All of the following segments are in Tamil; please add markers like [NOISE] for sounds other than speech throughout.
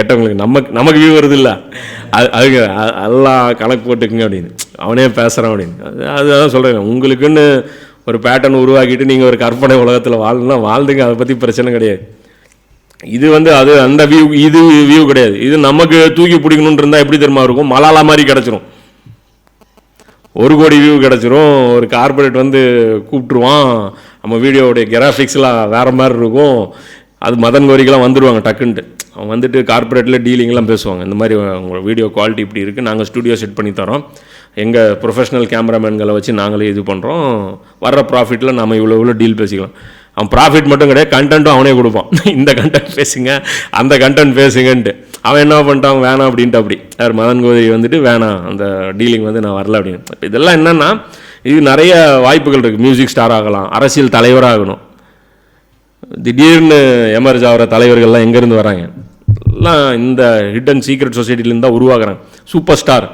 கெட்டவங்களுக்கு நமக்கு நமக்கு வியூ வருது இல்லை அது அதுக்கு எல்லாம் கணக்கு போட்டுக்குங்க அப்படின்னு. அவனே பேசுகிறான் அப்படின்னு. அது அதுதான் சொல்கிறேன் உங்களுக்குன்னு ஒரு பேட்டர்ன் உருவாக்கிட்டு நீங்கள் ஒரு கற்பனை உலகத்தில் வாழணும்னா வாழ்ந்துங்க. அதை பற்றி பிரச்சனை கிடையாது. இது வந்து அது அந்த வியூ இது வியூ கிடையாது. இது நமக்கு தூக்கி பிடிக்கணுன்ட்டு இருந்தால் எப்படி தெரியுமா இருக்கும்? மலாலா மாதிரி கிடச்சிரும். ஒரு கோடி வியூ கிடச்சிரும். ஒரு கார்பரேட் வந்து கூப்பிட்ருவான் நம்ம வீடியோவுடைய கிராஃபிக்ஸ்லாம் வேறு மாதிரி இருக்கும். அது மதன் கோரிக்கெல்லாம் வந்துடுவாங்க டக்குன்ட்டு. அவன் வந்துட்டு கார்பரேட்டில் டீலிங்லாம் பேசுவாங்க. இந்த மாதிரி உங்களோட வீடியோ குவாலிட்டி இப்படி இருக்குது நாங்கள் ஸ்டுடியோ செட் பண்ணி தரோம். எங்கள் ப்ரொஃபஷனல் கேமராமேன்களை வச்சு நாங்களே இது பண்ணுறோம் வர்ற ப்ராஃபிட்டில் நம்ம இவ்வளோ இவ்வளோ டீல் பேசிக்கலாம். அவன் ப்ராஃபிட் மட்டும் கிடையாது கண்டென்ட்டும் அவனே கொடுப்பான். [LAUGHS] இந்த கண்டென்ட் பேசுங்க அந்த கண்டென்ட் பேசுங்கன்ட்டு. அவன் என்ன பண்ணிட்டான்? வேணாம் அப்படின்ட்டு அப்படி. யார் மதன் கோதை வந்துட்டு வேணாம் அந்த டீலிங் வந்து நான் வரல அப்படின்னு. இதெல்லாம் என்னென்னா இது நிறைய வாய்ப்புகள் இருக்குது மியூசிக் ஸ்டார் ஆகலாம் அரசியல் தலைவராகணும். திடீர்னு எமர்ஜ் ஆகிற தலைவர்கள்லாம் எங்கேருந்து வராங்க? எல்லாம் இந்த ஹிடன் சீக்ரெட் சொசைட்டிலேருந்து தான் உருவாகிறாங்க. சூப்பர் ஸ்டார்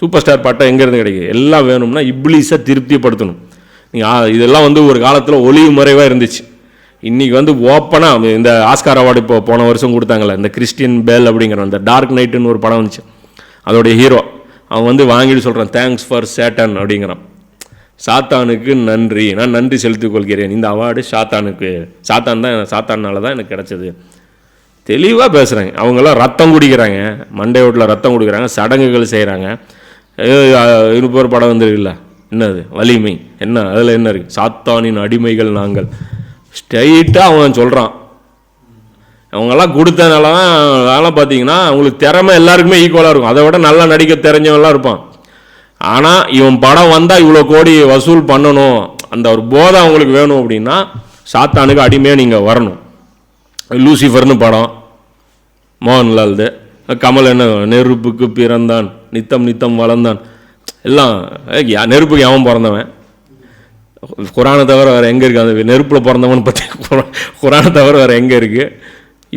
சூப்பர் ஸ்டார் பட்டம் எங்கேருந்து கிடைக்குது? எல்லாம் வேணும்னா இப்ளீஸை திருப்திப்படுத்தணும். நீங்கள் இதெல்லாம் வந்து ஒரு காலத்தில் ஒளிவு மறைவாக இருந்துச்சு. இன்றைக்கி வந்து ஓப்பனாக இந்த ஆஸ்கார் அவார்டு இப்போ போன வருஷம் கொடுத்தாங்களே இந்த கிறிஸ்டியன் பேல் அப்படிங்கிற அந்த டார்க் நைட்டுன்னு ஒரு படம் வந்துச்சு. அதோடைய ஹீரோ அவன் வந்து வாங்கிட்டு சொல்கிறான் தேங்க்ஸ் ஃபார் சேட்டன் அப்படிங்கிறான். சாத்தானுக்கு நன்றி. நான் நன்றி செலுத்திக் கொள்கிறேன் இந்த அவார்டு சாத்தானுக்கு. சாத்தான் தான் சாத்தானால தான் எனக்கு கிடச்சது. தெளிவாக பேசுகிறாங்க அவங்கெல்லாம் ரத்தம் குடிக்கிறாங்க. மண்டை ஓட்டில் ரத்தம் குடிக்கிறாங்க. சடங்குகள் செய்கிறாங்க இருப்போர் படம் வந்துருக்குல்ல. என்னது? வலிமை. என்ன? அதில் என்ன இருக்குது சாத்தானின் அடிமைகள் நாங்கள். ஸ்ட்ரைட்டாக அவன் சொல்கிறான் அவங்கெல்லாம் கொடுத்தனால தான் அதெல்லாம் பார்த்தீங்கன்னா அவங்களுக்கு திறமை எல்லாருக்குமே ஈக்குவலாக இருக்கும். அதை விட நல்லா நடிக்க தெரிஞ்சவன்லாம் இருப்பான். ஆனால் இவன் படம் வந்தால் இவ்வளோ கோடி வசூல் பண்ணணும் அந்த ஒரு போதை அவங்களுக்கு வேணும் அப்படின்னா சாத்தானுக்கு அடிமையாக நீங்கள் வரணும். லூசிஃபர்னு படம். மோகன்லால்து. கமல் என்ன நெருப்புக்கு பிறந்தான். நித்தம் நித்தம் வளர்ந்தான். எல்லாம் நெருப்புக்கு எவன் பிறந்தவன்? குரானை தவிர வேறு எங்கே இருக்குது அந்த நெருப்பில் பிறந்தவன் பற்றி குரானை தவிர வேறு எங்கே இருக்குது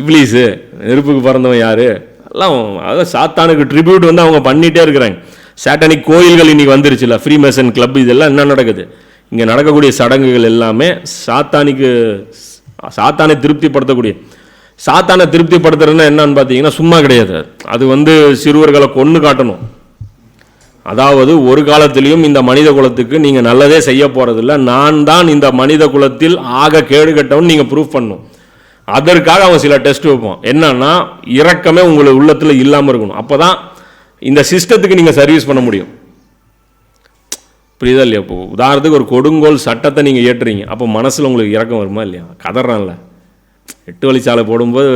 இப்ளீஸு நெருப்புக்கு பிறந்தவன் யார்? எல்லாம் அதான் சாத்தானுக்கு ட்ரிபியூட் வந்து அவங்க பண்ணிகிட்டே இருக்கிறாங்க. சாட்டானிக் கோயில்கள் இன்னைக்கு வந்துருச்சுல ஃப்ரீ மேசன் கிளப் இதெல்லாம் என்ன நடக்குது? இங்கே நடக்கக்கூடிய சடங்குகள் எல்லாமே சாத்தானிக்கு சாத்தானை திருப்திப்படுத்தக்கூடிய சாத்தானை திருப்திப்படுத்துறதுன்னா என்னன்னு பார்த்தீங்கன்னா சும்மா கிடையாது. அது வந்து சிறுவர்களை கொன்று காட்டணும். அதாவது ஒரு காலத்திலையும் இந்த மனித குலத்துக்கு நீங்கள் நல்லதே செய்ய போகிறதில்ல நான் தான் இந்த மனித குலத்தில் ஆக கேடு கட்டவன் நீங்கள் ப்ரூஃப் பண்ணணும். அதற்காக அவன் சில டெஸ்ட் வைப்பான் என்னன்னா இரக்கமே உங்களுக்கு உள்ளத்தில் இல்லாமல் இருக்கணும். அப்போ தான் இந்த சிஸ்டத்துக்கு நீங்கள் சர்வீஸ் பண்ண முடியும். புரியுதா இல்லையா? இப்போ உதாரணத்துக்கு ஒரு கொடுங்கோல் சட்டத்தை நீங்கள் ஏற்றுறீங்க அப்போ மனசில் உங்களுக்கு இறக்கம் வருமா இல்லையா? கதறான்ல. எட்டு வழிச்சாலை போடும்போது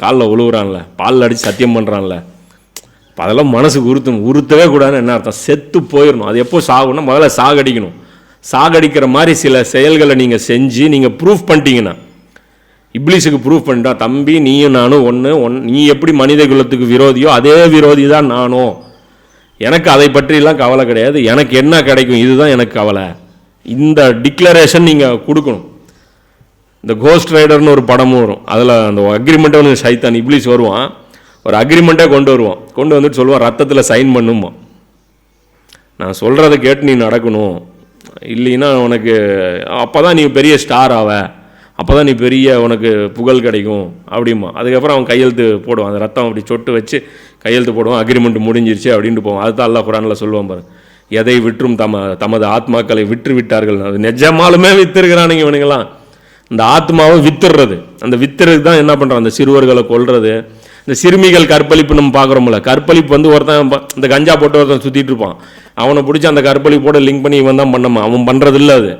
காலில் உழுவுறான்ல. பாலில் அடித்து சத்தியம் பண்ணுறான்ல இப்போ அதெல்லாம் மனசுக்கு உறுத்தணும். உறுத்தவே கூடாதுன்னு என்ன அர்த்தம்? செத்து போயிடணும் அது எப்போ சாகணும்னா முதல்ல சாகடிக்கணும். சாகடிக்கிற மாதிரி சில செயல்களை நீங்கள் செஞ்சு நீங்கள் ப்ரூஃப் பண்ணிட்டீங்கன்னா இப்ளீஸுக்கு ப்ரூஃப் பண்ணிட்டான் தம்பி நீயும் நானும் ஒன்று ஒன் நீ எப்படி மனித குலத்துக்கு விரோதியோ அதே விரோதி தான் நானும். எனக்கு அதை பற்றிலாம் கவலை கிடையாது. எனக்கு என்ன கிடைக்கும்? இதுதான் எனக்கு கவலை. இந்த டிக்ளரேஷன் நீங்கள் கொடுக்கணும். இந்த கோஸ்ட் ரைடர்னு ஒரு படமும் வரும். அதில் அந்த அக்ரிமெண்ட்டை வந்து சைத்தான் இப்ளீஸ் வருவான். ஒரு அக்ரிமெண்ட்டே கொண்டு வருவான். கொண்டு வந்துட்டு சொல்லுவான் ரத்தத்தில் சைன் பண்ணுமா நான் சொல்கிறத கேட்டு நீ நடக்கணும். இல்லைன்னா உனக்கு அப்போ தான் நீ பெரிய ஸ்டார் ஆவ. அப்போ தான் நீ பெரிய உனக்கு புகழ் கிடைக்கும் அப்படிமா அதுக்கப்புறம் அவன் கையெழுத்து போடுவான். அந்த ரத்தம் அப்படி சொட்டு வச்சு கையெழுத்து போடுவான். அக்ரிமெண்ட் முடிஞ்சிருச்சு அப்படின்ட்டு போவான். அதுதான் அல்லா குரானில் சொல்லுவான் பாரு. எதை விற்றும் தம தமது ஆத்மாக்களை விற்று விட்டார்கள் அது நிஜமாலுமே விற்றுருக்கிறானுங்க இவனுங்களாம் இந்த ஆத்மாவை வித்துடுறது அந்த வித்துறதுக்கு தான் என்ன பண்ணுறான் அந்த சிறுவர்களை கொல்றது. இந்த சிறுமிகள் கற்பழிப்பு நம்ம பார்க்குறோம்ல. கற்பழிப்பு வந்து ஒருத்தன் இந்த கஞ்சா போட்டு ஒருத்தன் சுற்றிட்டு இருப்பான். அவனை பிடிச்சி அந்த கற்பழிப்போட லிங்க் பண்ணி இவன் தான் பண்ணமா அவன் பண்ணுறது இல்லை அது.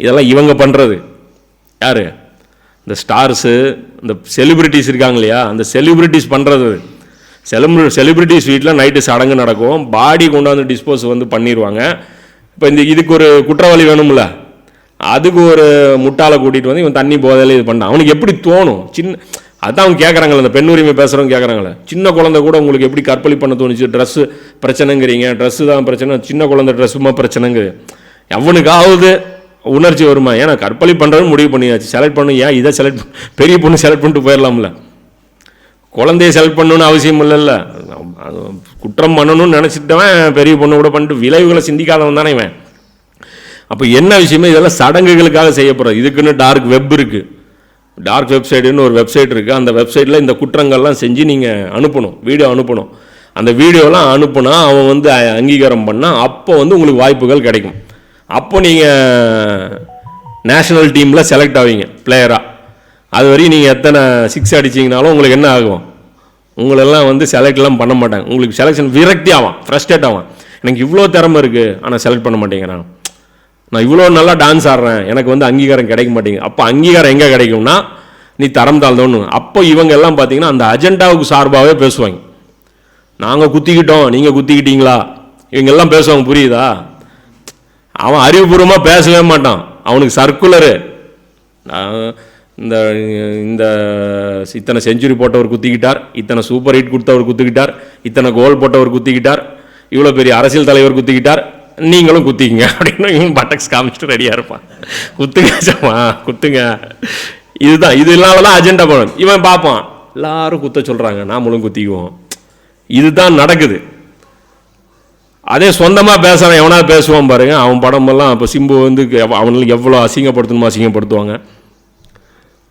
இதெல்லாம் இவங்க பண்ணுறது யார்? இந்த ஸ்டார்ஸு இந்த செலிபிரிட்டிஸ் இருக்காங்க இல்லையா? அந்த செலிபிரிட்டிஸ் பண்ணுறது செலிபிரி செலிபிரிட்டிஸ் வீட்டில் நைட்டு சடங்கு நடக்கும். பாடி கொண்டாந்து டிஸ்போஸ் வந்து பண்ணிடுவாங்க இப்போ இந்த இதுக்கு ஒரு குற்றவாளி வேணும்ல? அதுக்கு ஒரு முட்டாளை கூட்டிகிட்டு வந்து இவன் தண்ணி போதையில் இது பண்ணான். அவனுக்கு எப்படி தோணும்? சின்ன அதான் அவங்க கேட்குறாங்களே அந்த பெண் உரிமை பேசுகிறவங்க கேட்குறாங்களே சின்ன குழந்தை கூட உங்களுக்கு எப்படி கற்பழி பண்ண தோணுச்சு? ட்ரெஸ்ஸு பிரச்சனைங்கிறீங்க. ட்ரெஸ்ஸு தான் பிரச்சனை. சின்ன குழந்தை ட்ரெஸ்ஸுமா பிரச்சனைங்க எவனுக்காவது உணர்ச்சி வருமா? ஏன்னா கற்பழி பண்ணுறதுன்னு முடிவு பண்ணியாச்சு. செலக்ட் பண்ணு. ஏன்? இதை செலக்ட் பெரிய பொண்ணு செலக்ட் பண்ணிட்டு போயிடலாம்ல. குழந்தைய செலக்ட் பண்ணணும்னு அவசியம் இல்லைல்ல. குற்றம் பண்ணணும்னு நினச்சிட்டவன் பெரிய பொண்ணு கூட பண்ணிட்டு விளைவுகளை சிந்திக்காதவன் தானே இவன். அப்போ என்ன விஷயமே இதெல்லாம் சடங்குகளுக்காக செய்யப்படுறது. இதுக்குன்னு டார்க் வெப் இருக்குது டார்க் வெப்சைட்டுன்னு ஒரு வெப்சைட் இருக்குது அந்த வெப்சைட்டில் இந்த குற்றங்கள்லாம் செஞ்சு நீங்கள் அனுப்பணும். வீடியோ அனுப்பணும். அந்த வீடியோலாம் அனுப்புனா அவன் வந்து அ- அங்கீகாரம் பண்ணால் அப்போ வந்து உங்களுக்கு வாய்ப்புகள் கிடைக்கும். அப்போ நீங்கள் நேஷனல் டீமில் செலக்ட் ஆவீங்க பிளேயராக அது வரையும் நீங்கள் எத்தனை சிக்ஸ் அடிச்சிங்கனாலும் உங்களுக்கு என்ன ஆகும்? உங்களெல்லாம் வந்து செலக்ட்லாம் பண்ண மாட்டாங்க. உங்களுக்கு செலெக்ஷன் விரக்தி ஆகும் ஃப்ரஸ்ட்ரேட் ஆகும் எனக்கு இவ்வளோ திறமை இருக்குது ஆனால் செலக்ட் பண்ண மாட்டேங்கிறான் நான். இவ்வளோ நல்லா டான்ஸ் ஆடுறேன் எனக்கு வந்து அங்கீகாரம் கிடைக்க மாட்டேங்குது. அப்போ அங்கீகாரம் எங்கே கிடைக்கும்னா நீ தரம் தாழ்ந்தோன்னு அப்போ இவங்க எல்லாம் பார்த்தீங்கன்னா அந்த அஜெண்டாவுக்கு சார்பாகவே பேசுவாங்க. நாங்கள் குத்திக்கிட்டோம் நீங்கள் குத்திக்கிட்டீங்களா? இவங்க எல்லாம் பேசுவாங்க புரியுதா? அவன் அறிவுபூர்வமாக பேசவே மாட்டான். அவனுக்கு சர்க்குலரு இந்த இந்த இத்தனை செஞ்சுரி போட்டவர் குத்திக்கிட்டார் இத்தனை சூப்பர் ஹிட் கொடுத்தவர் குத்திக்கிட்டார் இத்தனை கோல் போட்டவர் குத்திக்கிட்டார் இவ்வளோ பெரிய அரசியல் தலைவர் குத்திக்கிட்டார் நீங்களும் குத்திக்கங்க [LAUGHS] அப்படின்னு இவன் பட்டக்ஸ் காமிச்சிட்டு ரெடியாக இருப்பான். குத்துங்க சம்மா குத்துங்க. இதுதான் இதனால தான் அஜெண்டா போகணும் இவன் பார்ப்பான் எல்லாரும் குத்த சொல்கிறாங்க நாமளும் குத்திக்குவோம். இதுதான் நடக்குது. அதே சொந்தமாக பேசுகிறேன் எவனா பேசுவான் பாருங்க. அவன் படமெல்லாம் இப்போ சிம்பு வந்து அவனுக்கு எவ்வளோ அசிங்கப்படுத்தணுமோ அசிங்கப்படுத்துவாங்க.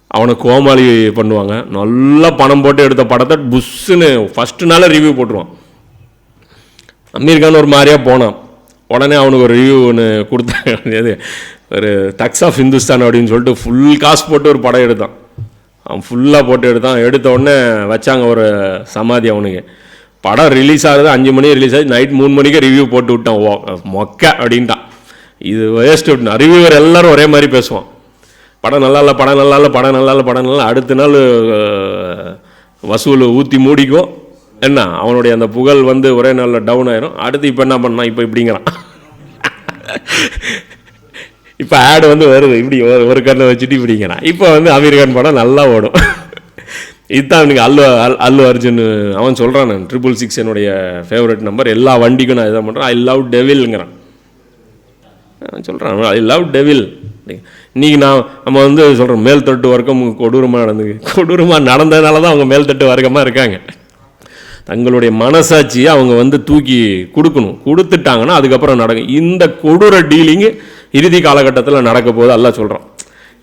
அவனை கோமாளி பண்ணுவாங்க. நல்லா பணம் போட்டு எடுத்த படத்தை புஷ்ஷுன்னு ஃபஸ்ட்டு நாளே ரிவ்யூ போட்டுருவான். அமீர்கான் ஒரு மாதிரியாக போனான். உடனே அவனுக்கு ஒரு ரிவ்யூ ஒன்று கொடுத்தாங்க. [LAUGHS] எது? ஒரு தக்ஸ் ஆஃப் ஹிந்துஸ்தான் அப்படின்னு சொல்லிட்டு ஃபுல் காசு போட்டு ஒரு படம் எடுத்தான். அவன் ஃபுல்லாக போட்டு எடுத்தான். எடுத்த உடனே வச்சாங்க ஒரு சமாதி அவனுக்கு. படம் ரிலீஸ் ஆகுது அஞ்சு மணி ரிலீஸ் ஆகி நைட் மூணு மணிக்கே ரிவ்யூ போட்டு விட்டோம். மொக்க அப்படின்ட்டான். இது வேஸ்ட் அப்படின்னா ரிவ்யூவர் எல்லாரும் ஒரே மாதிரி பேசுவான். படம் நல்லா இல்லை படம் நல்லா இல்லை படம் நல்லா இல்லை படம் நல்லா அடுத்த நாள் வசூல் ஊற்றி மூடிக்கும். என்ன? அவனுடைய அந்த புகழ் வந்து ஒரே நாளில் டவுன் ஆயிரும். அடுத்து இப்போ என்ன பண்ணான்? இப்போ இப்படிங்கிறான். இப்போ ஆடு வந்து வருது. இப்படி ஒரு ஒரு கண்ணை வச்சுட்டு இப்படிங்கிறான். இப்போ வந்து அமெரிக்கன் படம் நல்லா ஓடும். இதுதான் அவனுக்கு அல்லு அல்- அல்லு அர்ஜுன் அவன் சொல்கிறான் நான். ட்ரிபிள் சிக்ஸ் என்னுடைய ஃபேவரட் நம்பர் எல்லா வண்டிக்கும் நான் இதான் பண்ணுறேன் ஐ லவ் டெவில்ங்கிறான் அவன் சொல்கிறான் ஐ லவ் டெவில் இன்றைக்கி நான் நம்ம வந்து சொல்கிறோம் மேல் தட்டு வர்க்கம் கொடூரமாக நடந்து கொடூரமாக நடந்ததுனால தான் அவங்க மேல் தட்டு வர்க்கமாக இருக்காங்க. தங்களுடைய மனசாட்சியை அவங்க வந்து தூக்கி கொடுக்கணும். கொடுத்துட்டாங்கன்னா அதுக்கப்புறம் நடக்கும். இந்த கொடூர டீலிங்கு இறுதி காலகட்டத்தில் நடக்க போது எல்லாம் சொல்கிறான்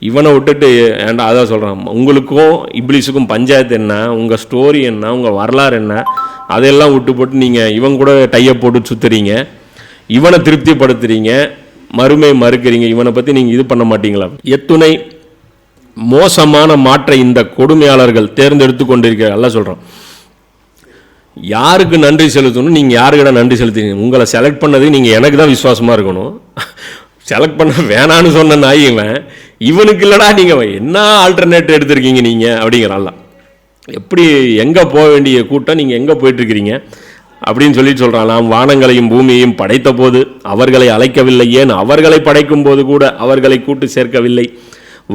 இவனை விட்டுட்டு ஏன்டா அதான் சொல்கிறான் உங்களுக்கும் இப்ளீஸுக்கும் பஞ்சாயத்து என்ன உங்கள் ஸ்டோரி என்ன உங்கள் வரலாறு என்ன அதெல்லாம் விட்டு போட்டு நீங்கள் இவன் கூட டையை போட்டு சுற்றுறீங்க இவனை திருப்திப்படுத்துறீங்க மறுமை மறுக்கிறீங்க இவனை பற்றி நீங்கள் இது பண்ண மாட்டீங்களா? எத்துணை மோசமான மாற்றை இந்த கொடுமையாளர்கள் தேர்ந்தெடுத்து கொண்டிருக்கிறார் எல்லாம் சொல்கிறோம் யாருக்கு நன்றி செலுத்தணும் நீங்கள் யாருக்கிட்ட நன்றி செலுத்துறீங்க? உங்களை செலக்ட் பண்ணதுக்கு நீங்கள் எனக்கு தான் விசுவாசமாக இருக்கணும். [LAUGHS] செலக்ட் பண்ண வேணான்னு சொன்ன நாய் இவன் இவனுக்கு இல்லடா நீங்கள் என்ன ஆல்டர்னேட் எடுத்திருக்கீங்க நீங்கள் அப்படிங்கிறான்லாம் எப்படி எங்கே போக வேண்டிய கூட்டம் நீங்கள் எங்கே போயிட்டுருக்கிறீங்க? அப்படின்னு சொல்லி சொல்கிறான் நாம் வானங்களையும் பூமியையும் படைத்த போது அவர்களை அழைக்கவில்லை. ஏன்? அவர்களை படைக்கும் போது கூட அவர்களை கூட்டு சேர்க்கவில்லை.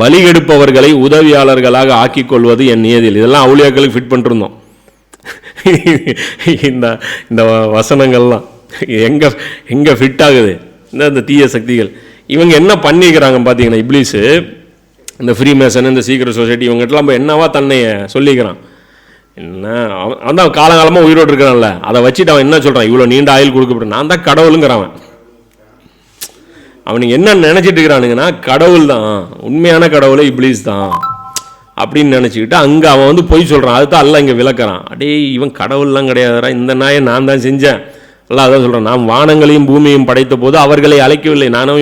வழி எடுப்பவர்களை உதவியாளர்களாக ஆக்கிக்கொள்வது என் நியதியில். இதெல்லாம் அவுளியாக்களுக்கு ஃபிட் பண்ணிருந்தோம். இந்த இந்த வசனங்கள்லாம் எங்கே எங்கே ஃபிட் ஆகுது? இந்த இந்த தீய சக்திகள். இவங்க என்ன பண்ணிக்கிறாங்க பார்த்தீங்கன்னா இப்ளீஸு இந்த ஃப்ரீ மேசன் இந்த சீக்கிரம் சொசைட்டி இவங்ககிட்டலாம் போய் என்னவா தன்னை சொல்லிக்கிறான்? என்ன அவன் அவன் காலகாலமாக உயிரோடு இருக்கிறான்ல அதை வச்சுட்டு அவன் என்ன சொல்கிறான் இவ்வளோ நீண்ட ஆயில் கொடுக்கப்படும். நான் தான் கடவுளுங்கிறான் அவன். அவனுக்கு என்ன நினச்சிட்டு இருக்கிறானுங்கன்னா கடவுள் தான் உண்மையான கடவுளை இப்ளீஸ் தான் அப்படின்னு நினச்சிக்கிட்டு அங்கே அவன் வந்து பொய் சொல்கிறான் அதுதான் அல்ல இங்கே விளக்குறான். அடே இவன் கடவுள்லாம் கிடையாதுடா இந்த நாயை நான் தான் செஞ்சேன். எல்லாம் அதான் சொல்கிறேன் நாம் வானங்களையும் பூமியையும் படைத்த போது அவர்களை அழைக்கவில்லை. நானும்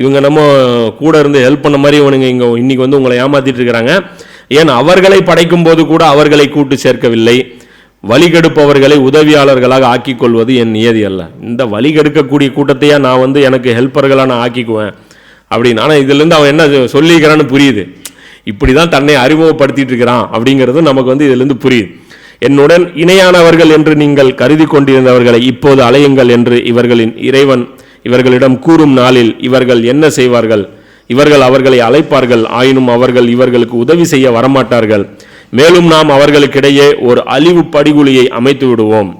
இவங்க நம்ம கூட இருந்து ஹெல்ப் பண்ண மாதிரி இவனுங்க இங்கே இன்றைக்கி வந்து உங்களை ஏமாற்றிட்டு இருக்கிறாங்க. ஏன் அவர்களை படைக்கும் போது கூட அவர்களை கூட்டு சேர்க்கவில்லை? வழிகெடுப்பவர்களை உதவியாளர்களாக ஆக்கிக்கொள்வது என் நியதி அல்ல. இந்த வழிகெடுக்கக்கூடிய கூட்டத்தையே நான் வந்து எனக்கு ஹெல்ப்பர்களாக நான் ஆக்கிக்குவேன். அப்படின்னு ஆனால் இதுலேருந்து அவன் என்ன சொல்லிக்கிறான்னு புரியுது. இப்படி தான் தன்னை அறிமுகப்படுத்திட்டு இருக்கிறான் அப்படிங்கிறது நமக்கு வந்து இதுலேருந்து புரியுது. என்னுடன் இணையானவர்கள் என்று நீங்கள் கருதி கொண்டிருந்தவர்களை இப்போது அலையுங்கள் என்று இவர்களின் இறைவன் இவர்களிடம் கூறும் நாளில் இவர்கள் என்ன செய்வார்கள்? இவர்கள் அவர்களை அழைப்பார்கள். ஆயினும் அவர்கள் இவர்களுக்கு உதவி செய்ய வரமாட்டார்கள். மேலும் நாம் அவர்களுக்கிடையே ஒரு அழிவு படிகுழியை அமைத்து விடுவோம்.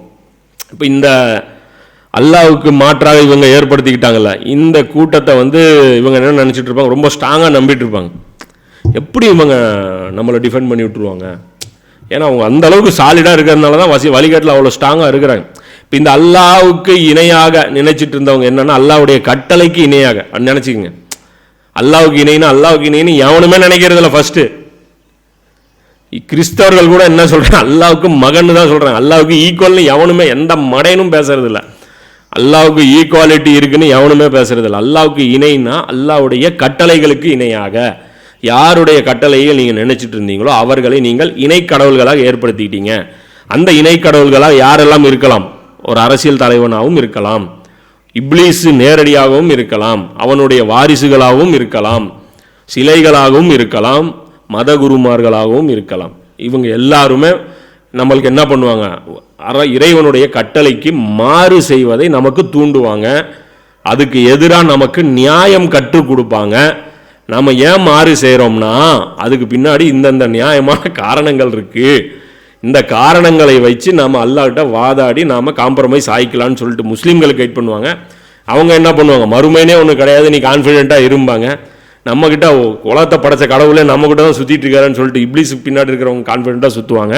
இப்போ இந்த அல்லாவுக்கு மாற்றாக இவங்க ஏற்படுத்திக்கிட்டாங்கல்ல. இந்த கூட்டத்தை வந்து இவங்க என்ன நினச்சிட்டு இருப்பாங்க? ரொம்ப ஸ்ட்ராங்காக நம்பிட்டு இருப்பாங்க. எப்படி இவங்க நம்மளை டிஃபெண்ட் பண்ணி விட்டுருவாங்க? ஏன்னா அவங்க அந்த அளவுக்கு சாலிடாக இருக்கிறதுனால தான் வசி வழிகாட்டில் அவ்வளோ ஸ்ட்ராங்காக இருக்கிறாங்க. இப்போ இந்த அல்லாவுக்கு இணையாக நினைச்சிட்டு இருந்தவங்க என்னென்னா அல்லாவுடைய கட்டளைக்கு இணையாக. நினச்சிக்கங்க. அல்லாவுக்கு இணைன்னு அல்லாவுக்கு இணைன்னு எவனுமே நினைக்கிறதில்ல ஃபஸ்ட்டு கிறிஸ்தவர்கள் கூட என்ன சொல்கிறாங்க அல்லாவுக்கு மகன் தான் சொல்கிறாங்க அல்லாவுக்கு ஈக்குவல்னு எவனுமே எந்த மடையனும் பேசுறதில்ல. அல்லாவுக்கு ஈக்குவாலிட்டி இருக்குன்னு எவனுமே பேசுறதில்ல. அல்லாவுக்கு இணைன்னா அல்லாவுடைய கட்டளைகளுக்கு இணையாக. யாருடைய கட்டளையை நீங்கள் நினைச்சிட்டு இருந்தீங்களோ அவர்களை நீங்கள் இணை கடவுள்களாக ஏற்படுத்திக்கிட்டீங்க அந்த இணை கடவுள்களாக யாரெல்லாம் இருக்கலாம்? ஒரு அரசியல் தலைவனாகவும் இருக்கலாம். இப்ளீஸு நேரடியாகவும் இருக்கலாம். அவனுடைய வாரிசுகளாகவும் இருக்கலாம். சிலைகளாகவும் இருக்கலாம். மத குருமார்களாகவும் இருக்கலாம். இவங்க எல்லாருமே நம்மளுக்கு என்ன பண்ணுவாங்க? அற இறைவனுடைய கட்டளைக்கு மாறு செய்வதை நமக்கு தூண்டுவாங்க. அதுக்கு எதிராக நமக்கு நியாயம் கற்றுக் கொடுப்பாங்க. நம்ம ஏன் மாறு செய்கிறோம்னா அதுக்கு பின்னாடி இந்தந்த நியாயமான காரணங்கள் இருக்குது இந்த காரணங்களை வச்சு நாம் அல்லாட்ட வாதாடி நாம் காம்ப்ரமைஸ் ஆகிக்கலான்னு சொல்லிட்டு முஸ்லீம்களுக்கு கைட் பண்ணுவாங்க. அவங்க என்ன பண்ணுவாங்க? மறுமையினே ஒன்று கிடையாது நீ கான்ஃபிடென்ட்டாக இருப்பாங்க நம்மக்கிட்ட குளத்தை படைச்ச கடவுளே நம்மக்கிட்ட தான் சுற்றிட்டு இருக்காருன்னு சொல்லிட்டு இப்ளிஸ் பின்னாடி இருக்கிறவங்க கான்ஃபிடென்ட்டாக சுற்றுவாங்க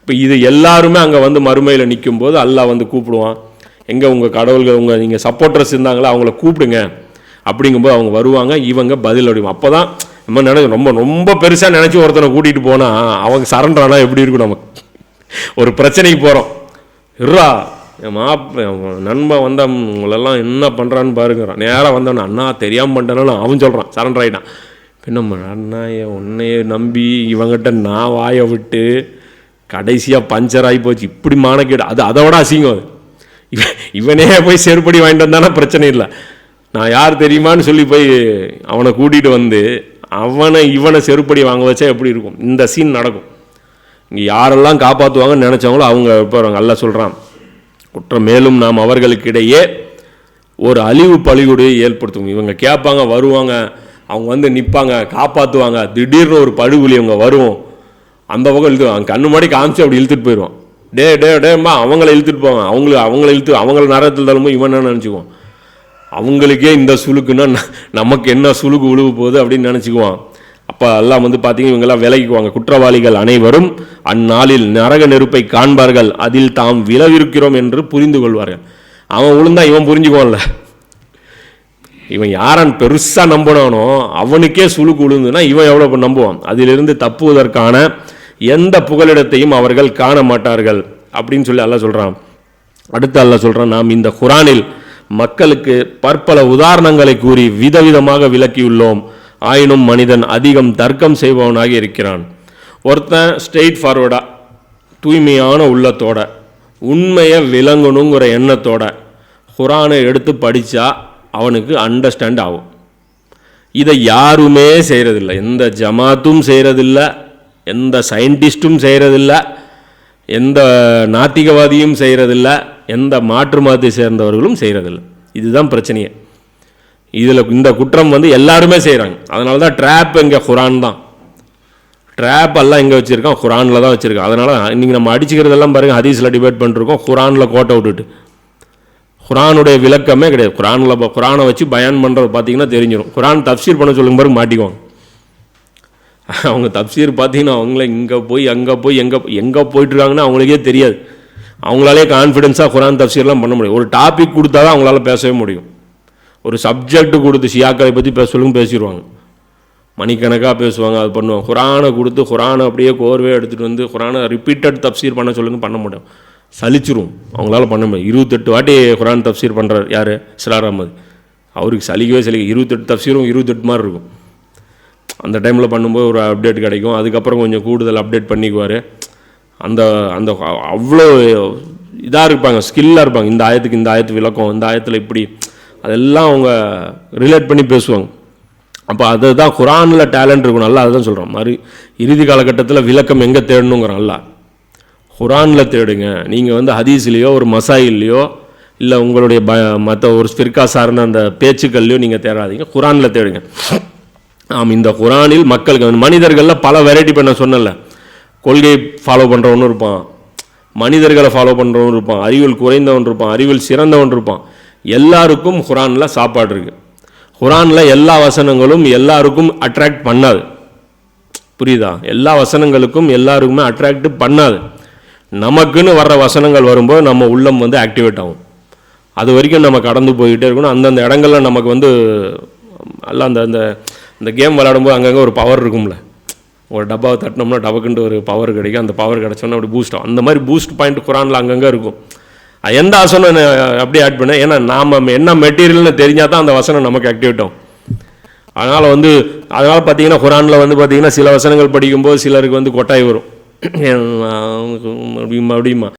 இப்போ இது எல்லாருமே அங்கே வந்து மறுமையில் நிற்கும் போது அல்லாஹ் வந்து கூப்பிடுவான். எங்கே உங்கள் கடவுள்கள் உங்கள் நீங்கள் சப்போர்ட்டர்ஸ் இருந்தாங்களோ அவங்கள கூப்பிடுங்க. அப்படிங்கும்போது அவங்க வருவாங்க இவங்க பதில் அடிவோம் அப்போ தான் நம்ம நினைச்சு ரொம்ப ரொம்ப பெருசாக நினச்சி ஒருத்தனை கூட்டிகிட்டு போனால் அவங்க சரண்டர் எப்படி இருக்கும் நமக்கு? ஒரு பிரச்சனைக்கு போகிறோம் இருறா என் மாப் நண்பன் வந்த உங்களெல்லாம் என்ன பண்ணுறான்னு பாருங்கிறான் நேராக வந்தவன் அண்ணா தெரியாமல் பண்ணிட்டேன்னு அவன் சொல்கிறான் சரண்டர் ஆகிட்டான் பின்ன அண்ணா உன்னையே நம்பி இவங்கிட்ட நான் வாயை விட்டு கடைசியாக பஞ்சர் ஆகி போச்சு. இப்படி மானக்கேடு. அது அதை விட அசிங்கம் அது. இவன் இவனே போய் செருப்படி வாங்கிட்டு வந்தானா பிரச்சனை இல்லை. நான் யார் தெரியுமான்னு சொல்லி போய் அவனை கூட்டிகிட்டு வந்து அவனை இவனை செருப்படி வாங்க வச்சா எப்படி இருக்கும்? இந்த சீன் நடக்கும். இங்கே யாரெல்லாம் காப்பாற்றுவாங்கன்னு நினச்சவங்களோ அவங்க இப்போ நல்லா சொல்கிறான் குற்றம் மேலும் நாம் அவர்களுக்கிடையே ஒரு அழிவு பழிவுடைய ஏற்படுத்துவோம் இவங்க கேட்பாங்க வருவாங்க அவங்க வந்து நிற்பாங்க காப்பாற்றுவாங்க திடீர்னு ஒரு பழுகுலி அவங்க வரும். அந்த பக்கம் இழுத்து அவங்க கண்ணு மாடி காமிச்சு அப்படி இழுத்துட்டு போயிடுவான். டே டே டேம்மா அவங்கள இழுத்துட்டு போவாங்க அவங்களுக்கு அவங்கள இழுத்து அவங்கள நேரத்தில் தள்ளும்போது இவன் என்ன நினச்சிக்குவான்? அவங்களுக்கே இந்த சுழுக்குன்னா நமக்கு என்ன சுழுக்கு உழுவு போகுது அப்படின்னு நினச்சிக்குவான். அப்போ எல்லாம் வந்து பார்த்தீங்கன்னா இவங்கெல்லாம் விலகிக்குவாங்க. குற்றவாளிகள் அனைவரும் அந்நாளில் நரக நெருப்பை காண்பார்கள். அதில் தாம் விலவிருக்கிறோம் என்று புரிந்து கொள்வார்கள். அவன் உளுந்தா இவன் புரிஞ்சுக்குவான்ல. இவன் யாரன் பெருசாக நம்பினானோ அவனுக்கே சுழுக்கு உழுந்துன்னா இவன் எவ்வளோ நம்புவான். அதிலிருந்து தப்புவதற்கான எந்த புகலிடத்தையும் அவர்கள் காண மாட்டார்கள் அப்படின்னு சொல்லி அல்ல சொல்கிறான் அடுத்து அல்ல சொல்கிறான் நாம் இந்த குரானில் மக்களுக்கு பற்பல உதாரணங்களை கூறி விதவிதமாக விளக்கியுள்ளோம். ஆயினும் மனிதன் அதிகம் தர்க்கம் செய்பவனாக இருக்கிறான். ஒருத்தன் ஸ்ட்ரெயிட் ஃபார்வர்டாக தூய்மையான உள்ளத்தோட உண்மையை விளங்கணுங்கிற எண்ணத்தோட குரானை எடுத்து படித்தா அவனுக்கு அண்டர்ஸ்டாண்ட் ஆகும். இதை யாருமே செய்கிறதில்ல எந்த ஜமாத்தும் செய்கிறதில்ல எந்த சயின்டிஸ்ட்டும் செய்கிறதில்ல எந்த நாத்திகவாதியும் செய்கிறதில்ல எந்த மாற்று மதத்தை சேர்ந்தவர்களும் செய்கிறதில்ல இதுதான் பிரச்சனையே. இதில் இந்த குற்றம் வந்து எல்லாருமே செய்கிறாங்க அதனால தான் ட்ராப் இங்கே குரான் தான். ட்ராப் எல்லாம் எங்கே வச்சுருக்கான்? குரானில் தான் வச்சுருக்கான். அதனால் இன்றைக்கி நம்ம அடிச்சுக்கிறதெல்லாம் பாருங்கள் ஹதீஸில் டிபேட் பண்ணிருக்கோம். குரானில் கோட்டை விட்டுட்டு. குரானுடைய விளக்கமே கிடையாது. குரானில் குரானை வச்சு பயான் பண்ணுறது பார்த்தீங்கன்னா தெரிஞ்சிடும் குரான் தப்சீர் பண்ண சொல்லுங்க பாருங்க மாட்டிக்குவாங்க. அவங்க தப்சீர் பார்த்தீங்கன்னா அவங்கள இங்கே போய் அங்கே போய் எங்கே எங்கே போயிட்டுருக்காங்கன்னு அவங்களுக்கே தெரியாது. அவங்களாலே கான்ஃபிடென்ஸாக குரான் தப்சீர்லாம் பண்ண முடியும். ஒரு டாபிக் கொடுத்தா தான் அவங்களால பேசவே முடியும். ஒரு சப்ஜெக்ட் கொடுத்து ஷியாக்களை பற்றி பேச சொல்லுங்க பேசிடுவாங்க. மணிக்கணக்காக பேசுவாங்க அது பண்ணுவாங்க. குரானை கொடுத்து குரானை அப்படியே கோர்வே எடுத்துகிட்டு வந்து குரானை ரிப்பீட்டட் தப்சீர் பண்ண சொல்லுங்க பண்ண முடியும் சலிச்சிரும். அவங்களால பண்ண முடியும். இருபத்தெட்டு வாட்டி குரான் தப்சீர் பண்ணுறார் யார்? சிலார் அஹமது. அவருக்கு சலிக்கவே சலிக்க. இருபத்தெட்டு தப்சீரும் இருபத்தெட்டு மாதிரி இருக்கும். அந்த டைமில் பண்ணும்போது ஒரு அப்டேட் கிடைக்கும். அதுக்கப்புறம் கொஞ்சம் கூடுதல் அப்டேட் பண்ணிக்குவார். அந்த அந்த அவ்வளோ இதாக இருப்பாங்க ஸ்கில்லாக இருப்பாங்க. இந்த ஆயத்துக்கு இந்த ஆயத்து விளக்கம் இந்த ஆயத்தில் இப்படி அதெல்லாம் அவங்க ரிலேட் பண்ணி பேசுவாங்க. அப்போ அதுதான் குரானில் டேலண்ட் இருக்கும். நல்லா அதுதான் சொல்கிறோம் மாதிரி இறுதி காலகட்டத்தில் விளக்கம் எங்கே தேடணுங்கிறோம் நல்லா. குரானில் தேடுங்க. நீங்கள் வந்து ஹதீஸ்லேயோ ஒரு மசாயில்லையோ இல்லை உங்களுடைய ப மற்ற ஒரு ஃபிர்கா சார்ந்த அந்த பேச்சுக்கள்லையோ நீங்கள் தேடாதீங்க. குரானில் தேடுங்க. ஆம் இந்த குரானில் மக்களுக்கு மனிதர்களில் பல வெரைட்டி பண்ண சொன்னல கொள்கை ஃபாலோ பண்ணுறவனும் இருப்பான். மனிதர்களை ஃபாலோ பண்ணுறவன் இருப்பான். அறிவில் குறைந்தவன் இருப்பான். அறிவில் சிறந்தவன் இருப்பான். எல்லாருக்கும் குரானில் சாப்பாடு இருக்குது குரானில் எல்லா வசனங்களும் எல்லாருக்கும் அட்ராக்ட் பண்ணாது. புரியுதா? எல்லா வசனங்களுக்கும் எல்லாருக்குமே அட்ராக்ட் பண்ணாது. நமக்குன்னு வர்ற வசனங்கள் வரும்போது நம்ம உள்ளம் வந்து ஆக்டிவேட் ஆகும். அது வரைக்கும் நம்ம கடந்து போய்கிட்டே இருக்கணும். அந்தந்த இடங்கள்ல நமக்கு வந்து எல்லாம் அந்த அந்த இந்த கேம் விளையாடும்போது அங்கங்கே ஒரு பவர் இருக்கும்ல. ஒரு டப்பாவை தட்டினோம்னா டபக்குன்ட்டு ஒரு பவர் கிடைக்கும். அந்த பவர் கிடச்சோன்னா அப்படி பூஸ்ட் ஆகும். அந்த மாதிரி பூஸ்ட் பாயிண்ட் குரானில் அங்கங்கே இருக்கும். எந்த வசனம் நான் அப்படியே ஆட் பண்ணேன்? ஏன்னா நாம் என்ன மெட்டீரியல்னு தெரிஞ்சால் தான் அந்த வசனம் நமக்கு ஆக்டிவேட் ஆகும். அதனால் வந்து அதனால் பார்த்தீங்கன்னா குரானில் வந்து பார்த்தீங்கன்னா சில வசனங்கள் படிக்கும்போது சிலருக்கு வந்து கொட்டாய் வரும். அப்படிமா அப்படிமா